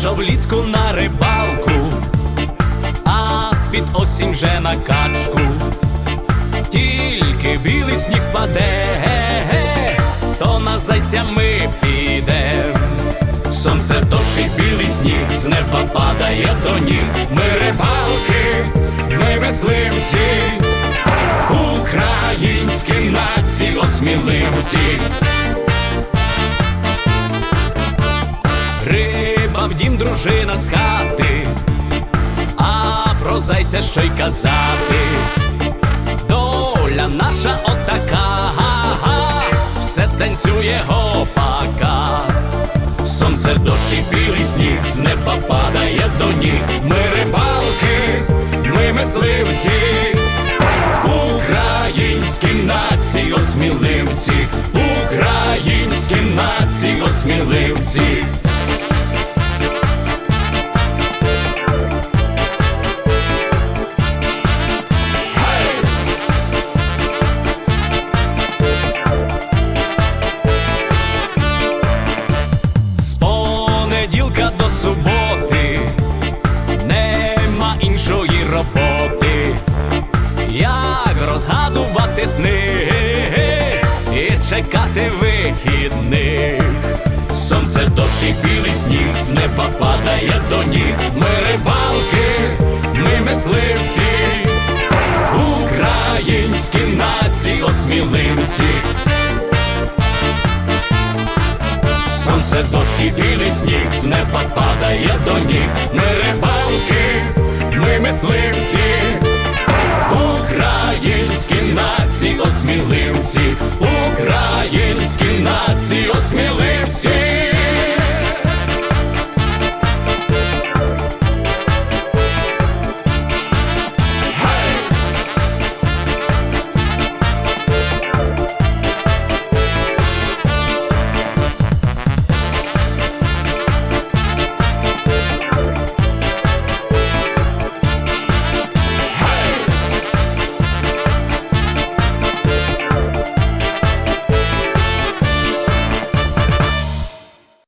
що влітку на рибалку, а під осінь вже на качку. Тільки білий сніг паде, то на зайця ми підем. Сонце дощ і білий сніг з неба падає до ніг. Ми рибалки, ми мисливці, українські нації осміливці. Дружина з хати, а про зайця що й казати. Доля наша отака, все танцює гопака. Сонце дощ і білий сніг з неба падає до ніг. Ми рибалки, ми мисливці, українські нації осміливці, українські нації осміливці. Чекати вихідних. Сонце дощ і білий сніг з неба падає до ніг. Ми рибалки, ми мисливці, українські нації осміливці. Сонце дощ і білий сніг з неба падає до ніг. Ми рибалки, ми мисливці, українські нації осміливці, краєм.